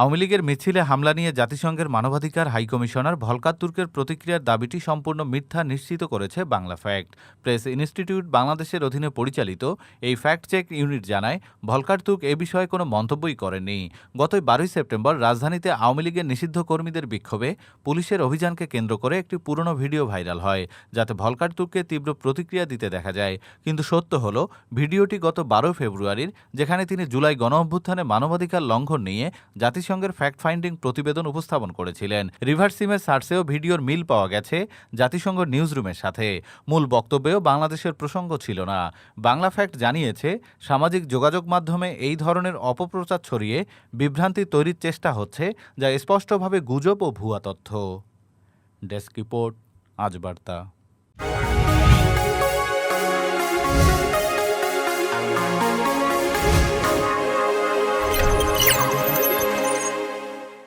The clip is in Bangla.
আওয়ামী লীগের মিছিলে হামলা নিয়ে জাতিসংঘের মানবাধিকার হাইকমিশনার ভলকার তুর্কের প্রতিক্রিয়ার দাবিটি সম্পূর্ণ মিথ্যা নিশ্চিত করেছে বাংলা ফ্যাক্ট। প্রেস ইনস্টিটিউট বাংলাদেশের অধীনে পরিচালিত এই ফ্যাক্ট চেক ইউনিট জানায় ভলকার তুর্ক এ বিষয়ে কোনো মন্তব্যই করেননি। গত বারোই সেপ্টেম্বর রাজধানীতে আওয়ামী লীগের নিষিদ্ধ কর্মীদের বিক্ষোভে পুলিশের অভিযানকে কেন্দ্র করে একটি পুরনো ভিডিও ভাইরাল হয়, যাতে ভলকার তুর্ককে তীব্র প্রতিক্রিয়া দিতে দেখা যায়। কিন্তু সত্য হল, ভিডিওটি গত বারো ফেব্রুয়ারির, যেখানে তিনি জুলাই গণ অভ্যুত্থানে মানবাধিকার লঙ্ঘন নিয়ে জাতিসংঘের ফ্যাক্ট ফাইন্ডিং প্রতিবেদন উপস্থাপন করেছিলেন। রিভার্স সিমের সার্চেও ভিডিওর মিল পাওয়া গেছে জাতিসংঘ নিউজরুমের সাথে। মূল বক্তব্যেও বাংলাদেশের প্রসঙ্গ ছিল না। বাংলা ফ্যাক্ট জানিয়েছে, সামাজিক যোগাযোগ মাধ্যমে এই ধরনের অপপ্রচার ছড়িয়ে বিভ্রান্তি তৈরির চেষ্টা হচ্ছে, যা স্পষ্টভাবে গুজব ও ভুয়া তথ্য। ডেস্ক রিপোর্ট, আজ বার্তা।